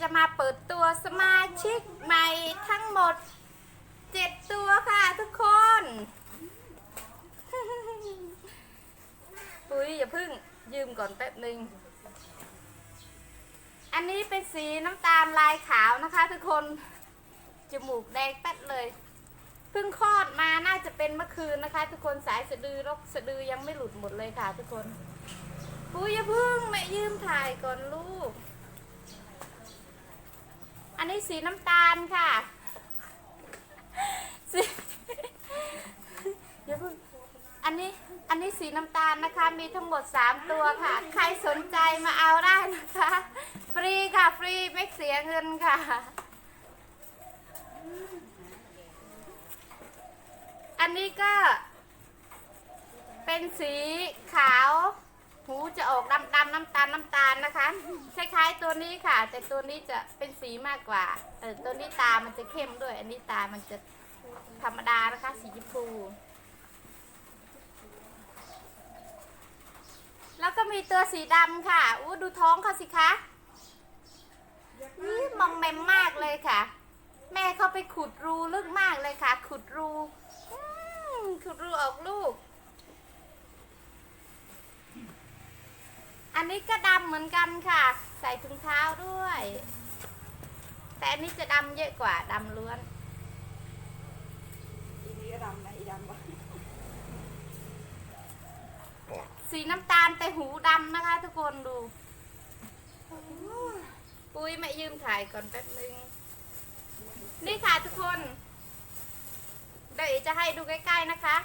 จะมาเปิดตัวสมาชิกใหม่ทั้งหมดเจ็ดตัวค่ะทุกคน ปุ้ยอย่าเพึ่งยืมก่อนแป๊บหนึ่ง อันนี้เป็นสีน้ำตาลลายขาวนะคะทุกคน จมูกแดงแป๊ดเลย เพิ่งคลอดมาน่าจะเป็นเมื่อคืนนะคะ ทุกคนสายสะดือรกสะดือยังไม่หลุดหมดเลยค่ะทุกคน ปุ้ยอย่าเพึ่งแม่ยืมถ่ายก่อนลูก อันนี้สีน้ำตาลค่ะสีอย่าเพึ่งอันนี้อันนี้สีน้ำตาลนะคะ มีทั้งหมด 3 ตัวค่ะ ใครสนใจมาเอาได้นะคะ ฟรีค่ะ ฟรีไม่เสียเงินค่ะ อันนี้ก็เป็นสีขาว หูจะออกดำดำๆน้ำตาลน้ำตาลนะคะ คล้ายๆตัวนี้ค่ะ แต่ตัวนี้จะเป็นสีมากกว่าเออตัวนี้ตามันจะเข้มด้วย อันนี้ตามันจะธรรมดานะคะ สีชมพู แล้วก็มีตัวสีดำค่ะอู้ดูท้องเขาสิคะนี่มองแมมมากเลยค่ะ แม่เขาไปขุดรูลึกมากเลยค่ะ ขุดรูขุดรูออกลูก อันนี้ก็ดำเหมือนกันค่ะ ใส่ถุงเท้าด้วย แต่อันนี้จะดำเยอะกว่าดำล้วนอีนี้ก็ดำนะอีดำวะสีน้ำตาลแต่หูดำนะคะ ทุกคนดู ปุ้ยมายืมถ่ายก่อนแป๊บนึง นี่ค่ะทุกคน เดี๋ยวอีจะให้ดูใกล้ๆนะคะ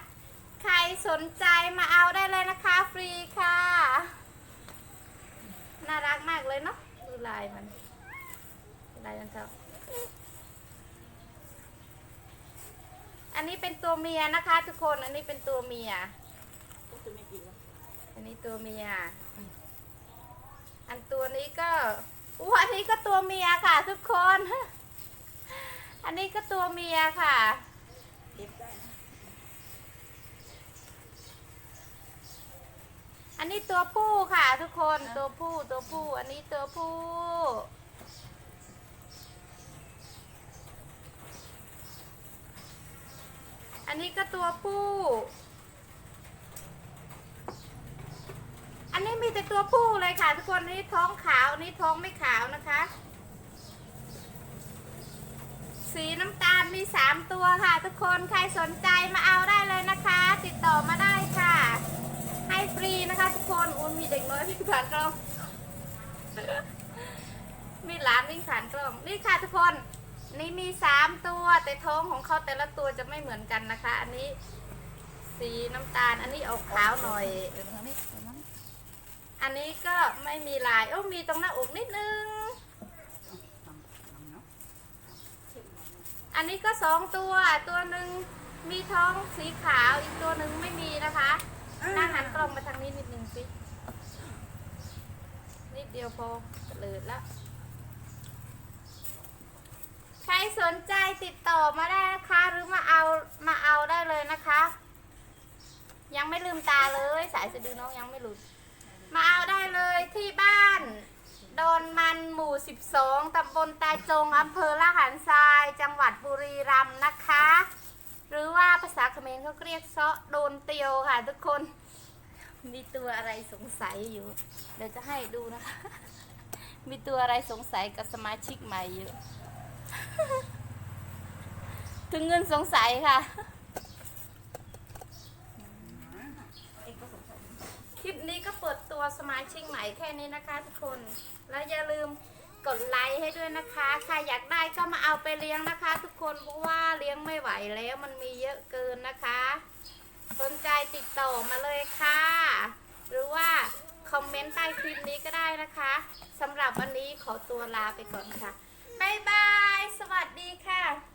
ใครสนใจมาเอาได้เลยนะคะ ฟรีค่ะน่ารักมาก เลยเนาะดูลายมันลายมันเท่าอันนี้เป็นตัวเมียนะคะ ทุกคนอันนี้เป็นตัวเมียอันนี้ตัวเมีย อันตัวนี้ก็อู้อันนี้ก็ตัวเมียค่ะ ทุกคน อันนี้ก็ตัวเมียค่ะ เก็บได้นะ อันนี้ตัวผู้ค่ะ ทุกคนตัวผู้ตัวผู้ อันนี้ตัวผู้ อันนี้ก็ตัวผู้ อันนี้มีแต่ตัวผู้เลยค่ะ ทุกคนอันนี้ท้องขาวอันนี้ท้องไม่ขาวนะคะ สีน้ำตาลมีสามตัวค่ะ ทุกคนใครสนใจมาเอาได้เลยนะคะ ติดต่อมาได้ค่ะให้ ฟรีนะคะทุกคนอุ้ยมีเด็กน้อยวิ่งผ่านกล้อง มีหลานวิ่งผ่านกล้อง นี่ค่ะทุกคน นี่มีสามตัว แต่ท้องของเขาแต่ละตัวจะไม่เหมือนกันนะคะ อันนี้ สีน้ำตาล อันนี้ออกขาวหน่อยเดี๋ยวทางนี้อันนี้ก็ไม่มีลาย โอ้มีตรงหน้าอกนิดนึง อันนี้ก็สองตัว ตัวหนึ่งมีท้องสีขาว อีกตัวหนึ่งไม่มีนะคะ หน้าหันกล้องมาทางนี้นิดนึงสิ นิดเดียวพอเลิดแล้วใครสนใจติดต่อมาได้นะคะ หรือมาเอามาเอาได้เลยนะคะ ยังไม่ลืมตาเลย สายสะดือน้องยังไม่หลุด มาเอาได้เลยที่บ้านดอนมันหมู่ 12 ตำบลตาจง อำเภอละหันทราย จังหวัดบุรีรัมย์นะคะ หรือว่าภาษาเขมรเขาเรียกเซาะโดนเตียวค่ะ ทุกคน มีตัวอะไรสงสัยอยู่ เดี๋ยวจะให้ดูนะคะ มีตัวอะไรสงสัยกับสมาชิกใหม่อยู่ถึงเงินสงสัยค่ะเองก็สงสัยคลิปนี้ก็เปิดตัวสมาชิกใหม่แค่นี้นะคะทุกคน แล้วอย่าลืม กดไลค์ให้ด้วยนะคะ ใครอยากได้ก็มาเอาไปเลี้ยงนะคะ ทุกคนเพราะว่าเลี้ยงไม่ไหวแล้วมันมีเยอะเกินนะคะ สนใจติดต่อมาเลยค่ะ หรือว่าคอมเมนต์ใต้คลิปนี้ก็ได้นะคะสำหรับวันนี้ขอตัวลาไปก่อนค่ะบ๊ายบาย สวัสดีค่ะ